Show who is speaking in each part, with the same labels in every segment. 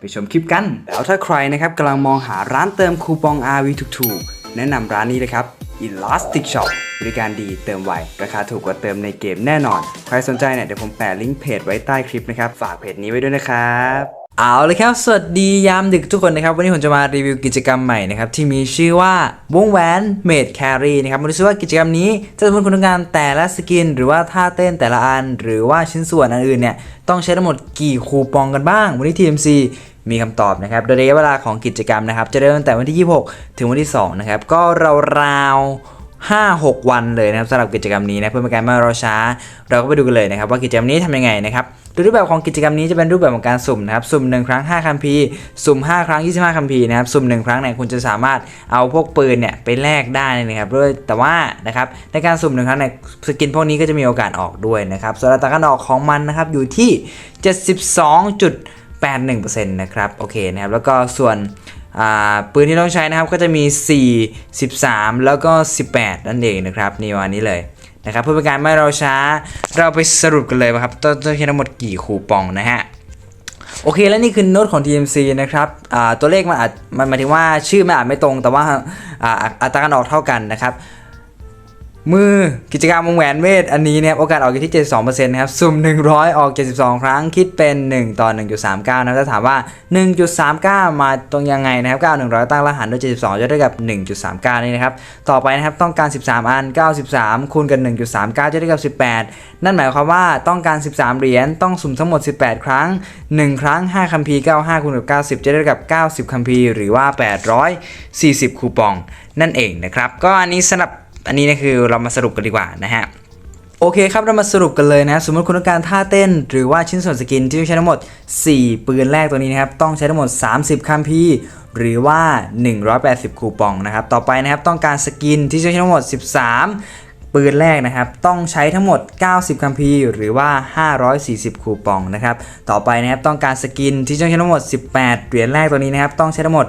Speaker 1: ไปชมคลิปกัน แล้วถ้าใครนะครับกำลังมองหาร้านเติมคูปอง RV ถูกๆ แนะนำร้านนี้เลยครับ Elastic Shop บริการดีเติมไว ราคาถูกกว่าเติมในเกมแน่นอน ใครสนใจเนี่ยเดี๋ยวผมแปะลิงก์เพจไว้ใต้คลิปนะครับ ฝากเพจนี้ไว้ด้วยนะครับ เอาเลยครับ สวัสดียามดึกทุกคนนะครับ วันนี้ผมจะมารีวิวกิจกรรมใหม่นะครับ ที่มีชื่อว่าวงแหวนเมดแครีนะครับมาดูซิว่ากิจกรรมนี้จะสมมติคุณต้องการแต่ละสกิน หรือว่าท่าเต้นแต่ละอัน หรือว่าชิ้นส่วนอันอื่นเนี่ย ต้องใช้ทั้งหมดกี่คูปองกันบ้าง วันนี้ TMC มีคำตอบนะครับ โดยระยะเวลาของกิจกรรมนะครับ จะเริ่มตั้งแต่วันที่ 26 ถึงวันที่ 2 นะครับ ก็ราวๆ 5-6 วันเลยนะครับสำหรับกิจกรรมนี้นะเพื่อเป็นการไม่รอช้า เราก็ไปดูกันเลยนะครับว่ากิจกรรมนี้ทำยังไงนะครับโดยรูปแบบของกิจกรรมนี้จะเป็นรูปแบบของการสุ่มนะครับสุ่ม 1 ครั้ง 5คัมภีร์สุ่ม 5 ครั้ง 25คัมภีร์นะครับสุ่ม 1 ครั้งเนี่ยคุณจะสามารถเอาพวกปืนเนี่ยไปแลกได้นะครับด้วยแต่ว่านะครับในการสุ่มหนึ่งครั้งเนี่ยสกินพวกนี้ก็จะมีโอกาสออกด้วยนะครับส่วนอัตราการออกของมันนะครับอยู่ที่ 72.81%นะครับโอเคนะครับแล้วก็ส่วน ปืนที่ต้องใช้นะครับก็จะมี 4 13 แล้วก็ 18 นั่นเองนะครับนี่วันนี้เลยนะครับเพื่อเป็นการไม่เราช้าเราไปสรุปกันเลยครับต้องใช้ทั้งหมดกี่คูปองนะฮะโอเคแล้วนี่คือโน้ตของ TMC นะครับตัวเลขมันอาจมันหมายถึงว่าชื่อมันอาจไม่ตรงแต่ว่าอัตราการออกเท่ากันนะครับ มือกิจกรรมวงแหวนเวทอันนี้เนี่ยโอกาสออกอยู่ที่ 72%นะครับ สุ่ม 100 ออก 72 ครั้งคิดเป็น 1 ต่อ 1.39 นะครับถ้าถามว่า 1.39 มาตรงยังไงนะครับ9 100 ตั้งรหัสด้วย 72 จะได้กับ 1.39 นี่นะครับ ต่อไปนะครับต้องการ 13 อัน 93 คูณกัน 1.39 จะได้กับ 18 นั่นหมายความว่าต้องการ 13 เหรียญต้องสุ่มทั้งหมด 18 ครั้ง 1 ครั้ง 5คัมภีร์95คูณกับ 90 จะได้กับ 90คัมภีร์หรือว่า 840 คูปอง นั่นเองนะครับก็อันนี้สำหรับ อันนี้นะคือเรามาสรุปกันดีกว่านะฮะโอเคครับ เรามาสรุปกันเลยนะ สมมติคุณต้องการท่าเต้น หรือว่าชิ้นส่วนสกินที่ใช้ทั้งหมด 4 ปืนแรกตัวนี้นะครับ ต้องใช้ทั้งหมด 30คัมพีหรือว่า 180 คูปองนะครับ ต่อไปนะครับ ต้องการสกินที่ใช้ทั้งหมด 13 ปืนแรกนะครับ ต้องใช้ทั้งหมด 90 คัมภีร์หรือว่า 540 คูปองนะครับ ต่อไปนะครับต้องการสกินที่ต้องใช้ทั้งหมด 18 เหรียญแรกตัวนี้นะครับ ต้องใช้ทั้งหมด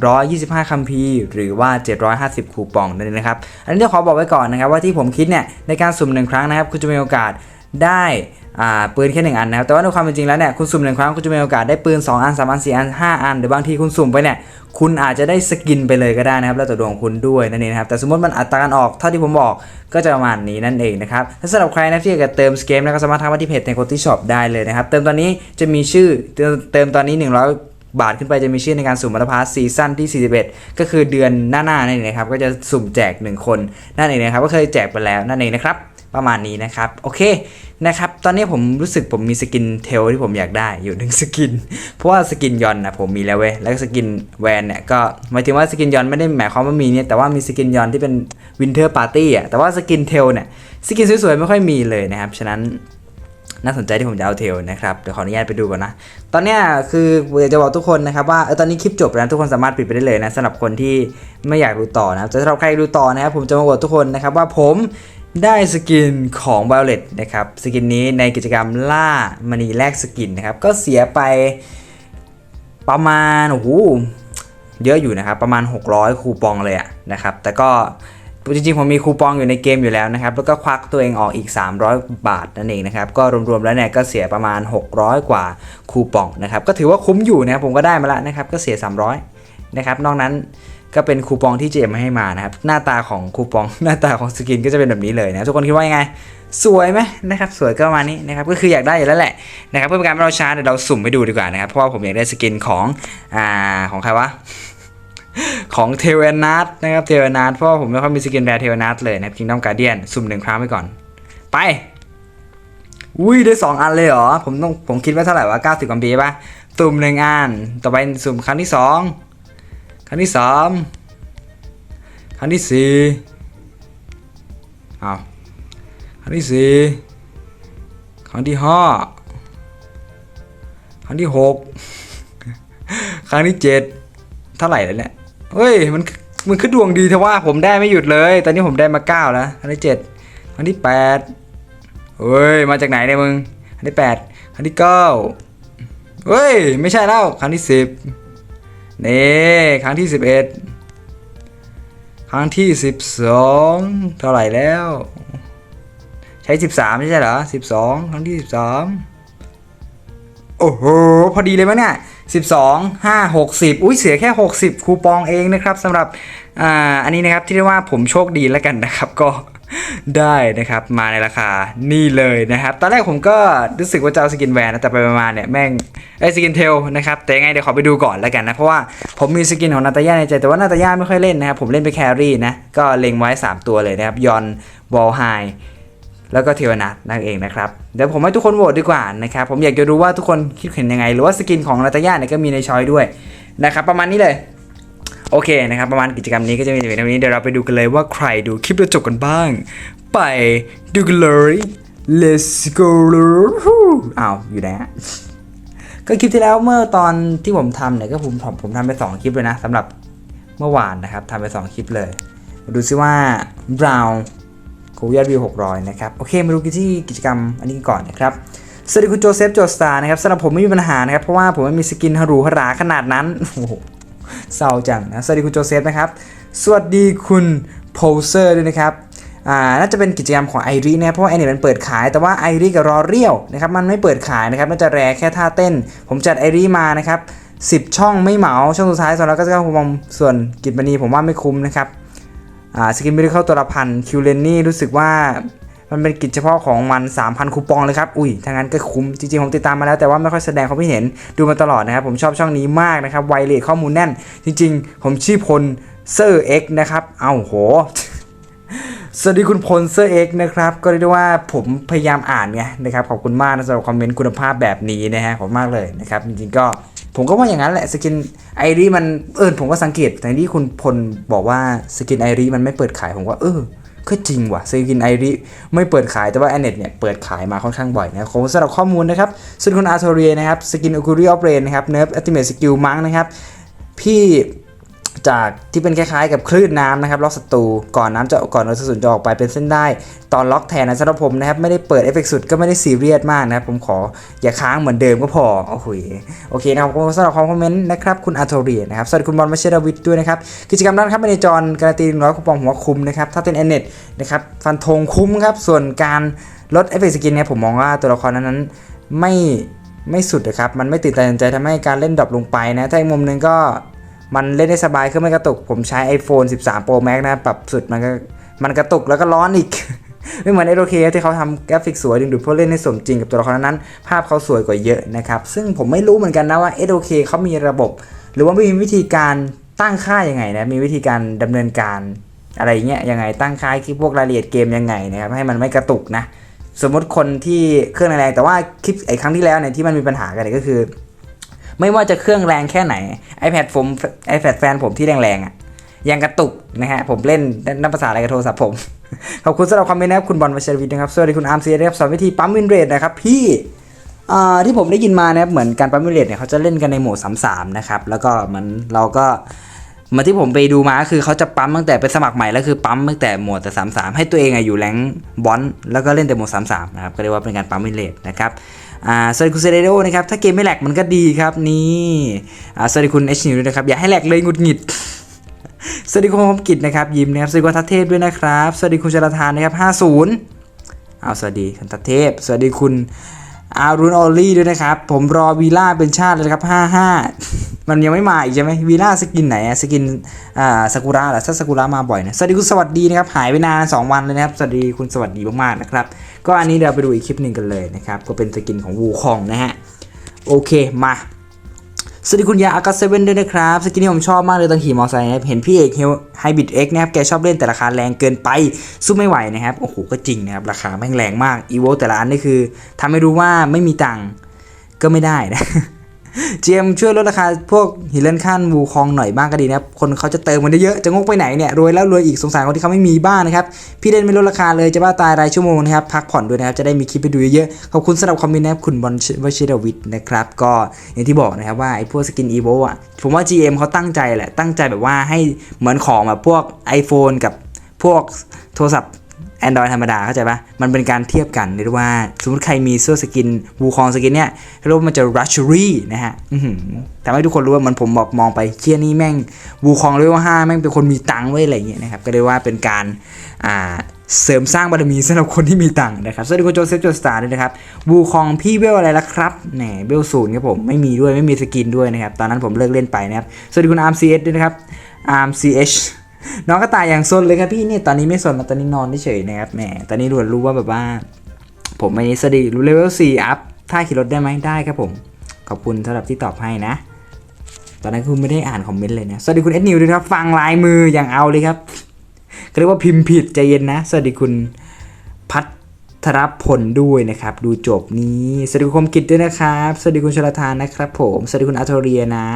Speaker 1: 125 คัมภีร์หรือว่า 750 คูปองนั่นเองนะครับ อันนี้จะขอบอกไว้ก่อนนะครับว่าที่ผมคิดเนี่ยในการสุ่มหนึ่งครั้งนะครับคุณจะมีโอกาสได้ อ่าปืนแค่หนึ่งอันนะครับแต่ว่าในความเป็นจริงแล้วเนี่ยคุณสุ่มหนึ่งครั้งคุณจะมีโอกาสได้ปืน 2 อัน 3 อัน 4 อัน 5 อันหรือบางทีคุณสุ่มไปเนี่ยคุณอาจจะได้สกินไปเลยก็ได้นะครับแล้วแต่ดวงคุณด้วยนั่นเองนะครับแต่สมมติมันอัตราการออกเท่าที่ผมบอกก็จะประมาณนี้นั่นเองนะครับถ้าสำหรับใครนะที่อยากจะเติมสเกมนะก็สามารถทักมาที่เพจในโคติช็อปได้เลยนะครับเติมตอนนี้จะมีชื่อเติมตอนนี้ 100บาทขึ้นไปจะมีชื่อในการสุ่มมัตพาสซีซั่นที่ 41 ก็คือเดือนหน้าๆนั่นเองนะครับก็จะสุ่มแจก 1 คนนั่นเองนะครับก็เคยแจกไปแล้วนั่นเองนะครับ ประมาณนี้นะครับ โอเคนะครับ ตอนนี้ผมรู้สึกผมมีสกินเทลที่ผมอยากได้อยู่หนึ่งสกิน เพราะว่าสกินยอนนะผมมีแล้วเว้ย แล้วสกินแวนเนี่ยก็หมายถึงว่าสกินยอนไม่ได้หมายความว่ามีเนี่ยแต่ว่ามีสกินยอนที่เป็นวินเทอร์ปาร์ตี้อะแต่ว่าสกินเทลเนี่ยสกินสวยๆไม่ค่อยมีเลยนะครับ ฉะนั้นน่าสนใจที่ผมจะเอาเทลนะครับ เดี๋ยวขออนุญาตไปดูก่อนนะ ตอนนี้คืออยากจะบอกทุกคนนะครับว่าตอนนี้คลิปจบแล้วทุกคนสามารถปิดไปได้เลยนะสำหรับคนที่ไม่อยากดูต่อนะแต่สำหรับใครดูต่อนะครับผมจะมาบอกทุกคนนะครับว่าผม ได้สกินของ Violet นะครับ สกินนี้ในกิจกรรมล่ามณีแลกสกินนะครับ ก็เสียไปประมาณโอ้โหเยอะอยู่นะครับ ประมาณ 600 คูปองเลยอะนะครับ แต่ก็จริงๆ ผมมีคูปองอยู่ในเกมอยู่แล้วนะครับ แล้วก็ควักตัวเองออกอีก 300 บาทนั่นเองนะครับ ก็รวมๆแล้วเนี่ยก็เสียประมาณ 600 กว่าคูปองนะครับ ก็ถือว่าคุ้มอยู่นะครับผมก็ได้มาแล้วนะครับ ก็เสีย 300 นะครับ นอกนั้น ก็เป็นคูปองที่เจมให้มานะครับ หน้าตาของคูปองหน้าตาของสกินก็จะเป็นแบบนี้เลยนะทุกคนคิดว่ายังไง สวยไหมนะครับสวยก็ประมาณนี้นะครับก็คืออยากได้อยู่แล้วแหละนะครับเพื่อเป็นการไม่เราช้าเดี๋ยวเราสุ่มไปดูดีกว่านะครับเพราะว่าผมอยากได้สกินของอ่าของใครวะของเทเวนัทนะครับเทเวนัทเพราะผมไม่ค่อยมีสกินแบร์เทเวนัทเลยนะครับคิงดอมการเดียนสุ่มหนึ่งครั้งไปก่อน ไปอุ้ยได้ 2 อันเลยเหรอ ผมต้องผมคิดว่าเท่าไหร่วะ90กวัมปีป่ะสุ่มหนึ่งอัน ต่อไปสุ่มครั้งที่2ค รั้งที่3ครั้งที่4เอาครั้งที่4ครั้งที่5ครั้งที่6ครั้งที่เจ็ดเท่าไหร่แล้วเนี่ยเฮ้ยมันมันคือดวงดีเทว่าผมได้ไม่หยุดเลย ตอนนี้ผมได้มาเก้าแล้วครั้งที่เจ็ดครั้งที่แปดเฮ้ยมาจากไหนเนี่ยมึงครั้งที่แปดครั้งที่เก้าเฮ้ยไม่ใช่แล้วครั้งที่สิบ นี่ครั้งที่สิบเอ็ดครั้งที่สิบสองเท่าไหร่แล้ว ใช้สิบสามไม่ใช่เหรอสิบสองครั้งที่สิบสามโอ้โห พอดีเลยมั้ยเนี่ยสิบสองห้าหกสิบอุ้ยเสียแค่หกสิบคูปองเองนะครับสำหรับอ่าอันนี้นะครับที่เรียกว่าผมโชคดีแล้วกันนะครับก็ ได้นะครับ มาในราคานี่เลยนะครับ ตอนแรกผมก็รู้สึกว่าจะเอาสกินแวนนะ แต่ไปมาเนี่ยแม่งไอสกินเทลนะครับ แต่ยังไงเดี๋ยวขอไปดูก่อนแล้วกันนะ เพราะว่าผมมีสกินของนาตาย่าในใจ แต่ว่านาตาย่าไม่ค่อยเล่นนะครับ ผมเล่นไปแครี่นะ ก็เล็งไว้ 3 ตัวเลยนะครับ ยอนวอลไฮแล้วก็เทวนัทนั่นเองนะครับ เดี๋ยวผมให้ทุกคนโหวตดีกว่านะครับ ผมอยากจะรู้ว่าทุกคนคิดเห็นยังไง หรือว่าสกินของนาตาย่าเนี่ยก็มีในช้อยด้วยนะครับประมาณนี้เลย โอเคนะครับประมาณกิจกรรมนี้ก็จะมีในวันนี้เดี๋ยวเราไปดูกันเลยว่าใครดูคลิปแล้วจบกันบ้าง ไปดูกันเลย let's go อ้าวอยู่ไหนฮะก็คลิปที่แล้วเมื่อตอนที่ผมทำเนี่ยก็ผมผมผมทำไป 2 คลิปเลยนะสำหรับเมื่อวานนะครับทำไป 2 คลิปเลยมาดูซิว่า Brown กูยอดวิว600 นะครับ โอเค มาดูกันที่กิจกรรมอันนี้ก่อนนะครับ สวัสดีคุณโจเซฟโจสตาร์นะครับสำหรับผมไม่มีปัญหานะครับ เพราะว่าผมไม่มีสกินฮารูฮาราขนาดนั้นโอ้โห เศร้าจังนะสวัสดีคุณโจเซฟนะครับ สวัสดีคุณโพเซอร์ด้วยนะครับอ่าน่าจะเป็นกิจกรรมของไอรีนะเพราะว่าไอเนี่ยมันเปิดขายแต่ว่าไอรีกับรอเรียวนะครับมันไม่เปิดขายนะครับน่าจะแรแค่ท่าเต้น ผมจัดไอรีมานะครับ10 ช่องไม่เหมาช่องสุดท้ายสองร้อยเก้าสิบเก้าคูปองส่วนกิจบันีผมว่าไม่คุ้มนะครับอ่าสกินไม่ได้เข้าตัวละพันคิวเลนนี่รู้สึกว่า มันเป็นกิจเฉพาะของมัน 3,000 คูปองเลยครับ อุ้ยถ้างั้นก็คุ้ม จริงๆ ผมติดตามมาแล้วแต่ว่าไม่ค่อยแสดงความคิดเห็นดูมาตลอดนะครับ ผมชอบช่องนี้มากนะครับ ไวเลทข้อมูลแน่น จริง ๆ ผมชื่อพลเซอร์เอ็กนะครับ เอ้าโหสวัสดีคุณพลเซอร์เอ็กนะครับ ก็เรียกได้ว่าผมพยายามอ่านไงนะครับ ขอบคุณมากนะสำหรับคอมเมนต์คุณภาพแบบนี้นะฮะขอบมากเลยนะครับ จริงๆก็ผมก็ว่าอย่างนั้นแหละสกินไอรีมันเออผมก็สังเกตแต่ที่คุณพลบอกว่าสกินไอรีมันไม่เปิดขายผมว่าเออ ก็จริงว่ะสกินไอริไม่เปิดขายแต่ว่าแอนเน็ตเนี่ยเปิดขายมาค่อนข้างบ่อยนะขอบคุณสำหรับข้อมูลนะครับส่วนคุณอาร์โทเรียนะครับสกินอ c คูริออฟเรนนะครับเนิร์ฟอัติเมทสกิลมังนะครับพี่ จากที่เป็นคล้ายๆกับคลื่นน้ำนะครับล็อกศัตรูก่อนน้ำจะก่อนเราจะสุนจะออกไปเป็นเส้นได้ ตอนล็อกแทนนะสำหรับผมนะครับไม่ได้เปิดเอฟเฟกต์สุดก็ไม่ได้ซีเรียสมากนะครับผมขออย่าค้างเหมือนเดิมก็พอโอ้โหโอเคนะครับขอบคุณสำหรับความคอมเมนต์นะครับคุณอาโทเรียนะครับสวัสดีคุณบอลมาเชดวิทด้วยนะครับกิจกรรมด้านครับในจอนการันตีร้อยคูปองหัวคุ้มนะครับถ้าเป็นแอนเน็ตนะครับฟันธงคุ้มครับส่วนการลดเอฟเฟกต์สกินเนี่ยผมมองว่าตัวละครนั้นไม่ไม่สุดนะครับ มันไม่ตื่นตาตื่นใจทำให้การเล่นดรอปลงไปนะ ถ้าอีกมุมนึงก็ มันเล่นได้สบายขึ้นไม่กระตุก ผมใช้ iPhone 13 Pro Max นะปรับสุดมันก็มันกระตุกแล้วก็ร้อนอีก ไม่เหมือน a อ k ที่เขาทำกราฟิกสวยดึงดูดผู้เล่นให้สมจริงกับตัวละครนั้น ภาพเขาสวยกว่าเยอะนะครับ ซึ่งผมไม่รู้เหมือนกันนะว่า a อ k เขามีระบบ หรือว่ามีวิธีการตั้งค่ายังไงนะมีวิธีการดำเนินการอะไรเงี้ยยังไงตั้งค่าที่พวกรายละเอียดเกมยังไงนะครับให้มันไม่กระตุกนะสมมติคนที่เครื่องแรงแต่ว่าคลิปไอ้ครั้งที่แล้วเนี่ยที่มันมีปัญหากันก็คือ ไม่ว่าจะเครื่องแรงแค่ไหน iPad ผม iPad แฟนผมที่แรงๆอะยังกระตุกนะฮะ ผมเล่นนับภาษาอะไรกับโทรศัพท์ผม ขอบคุณสำหรับคอมเมนต์นะครับ คุณบอลวัชรวิทย์นะครับ สวัสดีคุณอาร์มซีนะครับสอนวิธีปั๊มวินเรทนะครับ พี่ที่ผมได้ยินมานะครับเหมือนการปั๊มวินเรทเนี่ยเขาจะเล่นกันในโหมด3-3นะครับ แล้วก็มันเราก็มาที่ผมไปดูมาคือเขาจะปั๊มตั้งแต่เป็นสมัครใหม่แล้วคือปั๊มตั้งแต่โหมดแต่3-3ให้ตัวเองอะอยู่แรงบอลแล้วก็เล่นแต่โหมด3-3นะครับก็เรียกว่าเป็นการปั๊มวินเรทนะครับ อ่าสวัสดีคุณเซเดโดนะครับถ้าเกมไม่แหลกมันก็ดีครับนี่อ่าสวัสดีคุณเอชนิวด้วยนะครับอย่าให้แหลกเลยหงุดหงิดสวัสดีคุณคมกิจนะครับยิ้มนะครับสวัสดีคุณทัศเทพด้วยนะครับสวัสดีคุณชลทานนะครับ50เอาสวัสดีคุณทัศเทพ สวัสดีคุณ อารุนออลลี่ด้วยนะครับ ผมรอวีล่าเป็นชาติเลยครับ 55 มันยังไม่มาอีกใช่ไหมวีล่าสกินไหนอะสกินอ่าซากุระหรอถ้าซากุระมาบ่อยนะสวัสดีคุณสวัสดีนะครับ หายไปนาน 2 วันเลยนะครับ สวัสดีคุณสวัสดีมากๆนะครับ ก็อันนี้เดี๋ยวไปดูอีกคลิปหนึ่งกันเลยนะครับ ก็เป็นสกินของวูคองนะฮะ โอเคมา สวัสดีคุณยาอากาเซเว่นด้วยนะครับสกินนี้ผมชอบมากเลยตอนขี่มอเตอร์ไซค์นะครับเห็นพี่เอกไฮบิดเอ็กนะครับแกชอบเล่นแต่ราคาแรงเกินไปสู้ไม่ไหวนะครับโอ้โหก็จริงนะครับราคาแม่งแรงมากอีโวแต่ละอันนี่คือทำให้รู้ว่าไม่มีตังก็ไม่ได้นะ GM ช่วยลดราคาพวกหินเลื่อนขั้นวูคองหน่อยบ้างก็ดีนะครับคนเขาจะเติมมันเยอะจะงกไปไหนเนี่ยรวยแล้วรวยอีกสงสารคนที่เขาไม่มีบ้านนะครับพี่เล่นไม่ลดราคาเลยจะบ้าตายรายชั่วโมงนะครับพักผ่อนด้วยนะครับจะได้มีคลิปไปดูเยอะๆขอบคุณสำหรับคอมเมนต์นะครับคุณบอลวชิรวิทย์นะครับก็อย่างที่บอกนะครับว่าไอ้พวกสกินอีโวอะผมว่า GM เขาตั้งใจแหละตั้งใจแบบว่าให้เหมือนของแบบพวก iPhone กับพวกโทรศัพท์ Android ธรรมดาเข้าใจปะมันเป็นการเทียบกันเรียกว่า สมมติใครมีเสื้อสกินวูคองสกินเนี่ยเรียกว่ามันจะ luxury นะฮะอื้อหือทำให้ทุกคนรู้ว่ามันผมบอกมองไปเชี่ยนี่แม่งวูคองเรียกว่าห้าแม่งเป็นคนมีตังค์ไว้อะไรเงี้ยนะครับก็เรียกว่าเป็นการอ่าเสริมสร้างบารมีสำหรับคนที่มีตังค์นะครับสวัสดีคุณโจเซฟโจสตาร์ด้วยนะครับวูคองพี่เวลอะไรล่ะครับแหนเวลศูนย์ครับผมไม่มีด้วยไม่มีสกินด้วยนะครับตอนนั้นผมเลิกเล่นไปนะครับสวัสดีคุณอาร์มซีเอสด้วยนะครับอาร์มซีเอช น้องกระต่ายอย่างซนเลยครับพี่เนี่ยตอนนี้ไม่สนนตอนนี้นอนเฉยนะครับแหมตอนนี้รู้รู้ว่าแบบว่า ผมไม่สดีรู้เลเวล4อัพถ้าขี่รถได้ไหมได้ครับผม ขอบคุณสำหรับที่ตอบให้นะ ตอนนั้นคือไม่ได้อ่านคอมเมนต์เลยนะสวัสดีคุณเอ็ดนิวด้วยครับ ฟังลายมืออย่างเอาเลยครับเรียกว่าพิมพ์ผิดใจเย็นนะสวัสดีคุณพัทรพลด้วยนะครับ ดูจบนี้สวัสดีคุณคมกิจด้วยนะครับ สวัสดีคุณชลทานนะครับผม สวัสดีคุณอาโทเรียนะ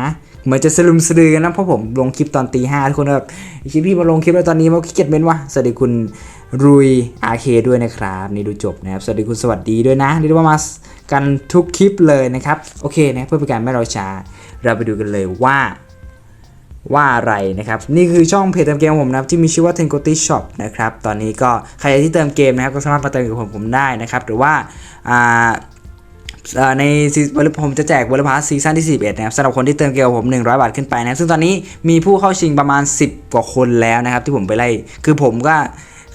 Speaker 1: เหมือนจะสลุมสลือกันนะเพราะผมลงคลิปตอนตีห้าทุกคนแบบคลิปพี่มาลงคลิปแล้วตอนนี้มาขี้เกียจเม้นวะสวัสดีคุณรุยอาเคด้วยนะครับนี่ดูจบนะครับ สวัสดีคุณสวัสดีด้วยนะเรียกว่ามากันทุกคลิปเลยนะครับโอเคนะเพื่อเป็นการไม่รอช้าเราไปดูกันเลยว่าว่าอะไรนะครับ นี่คือช่องเพจเติมเกมของผมนะครับที่มีชื่อว่า t e n g o t i Shop นะครับตอนนี้ก็ใครที่เติมเกมนะครับก็สามารถมาเติมกับผมผมได้นะครับหรือว่าอ่า ในซีผมจะแจกบริพาสซีซั่นที่11นะครับสำหรับคนที่เติมเกมกับผม 100 บาทขึ้นไปนะซึ่งตอนนี้มีผู้เข้าชิงประมาณ 10 กว่าคนแล้วนะครับที่ผมไปไล่คือผมก็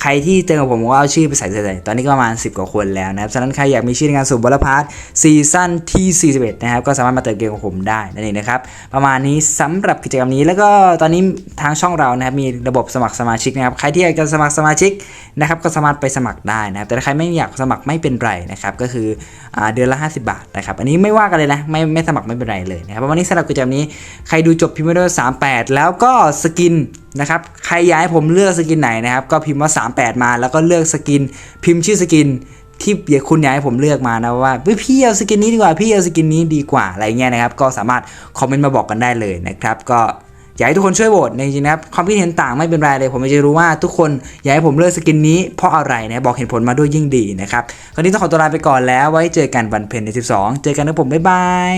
Speaker 1: ใครที่เติมกับผมก็เอาชื่อไปใส่ใส่ตอนนี้ก็ประมาณ 10 กว่าคนแล้วนะครับฉะนั้นใครอยากมีชื่อในการสุ่มบริพาสซีซั่นที่ 41 นะครับ ก็สามารถมาเติมเกมกับผมได้นั่นเองนะครับ ประมาณนี้สำหรับกิจกรรมนี้แล้วก็ตอนนี้ทางช่องเรานะครับมีระบบสมัครสมาชิกนะครับ ใครที่อยากจะสมัครสมาชิกนะครับก็สามารถไปสมัครได้นะครับ แต่ใครไม่อยากสมัครไม่เป็นไรนะครับก็คืออเดือนละ 50 บาทนะครับ อันนี้ไม่ว่ากันเลยนะไม่ไม่สมัครไม่เป็นไรเลยนะครับประมาณนี้สำหรับกิจกรรมนี้ใครดูจบพิมพ์ด้วย38 แล้วก็สกิน นะครับใครอยากให้ผมเลือกสกินไหนนะครับก็พิมพ์ว่า 38 มาแล้วก็เลือกสกิน พิมพ์ชื่อสกินที่อยากคุณอยากให้ผมเลือกมานะว่าพี่เอาสกินนี้ดีกว่าพี่เอาสกินนี้ดีกว่าอะไรเงี้ยนะครับก็สามารถคอมเมนต์มาบอกกันได้เลยนะครับก็อยากให้ทุกคนช่วยโหวตในจริงนะครับความคิดเห็นต่างไม่เป็นไรเลย ผมจะรู้ว่าทุกคนอยากให้ผมเลือกสกินนี้เพราะอะไรนะบอกเหตุผลมาด้วยยิ่งดีนะครับคราวนี้ต้องขอตัวลาไปก่อนแล้วไว้เจอกันวันเพ็ญใน 12 เจอกันนะผมบ๊ายบาย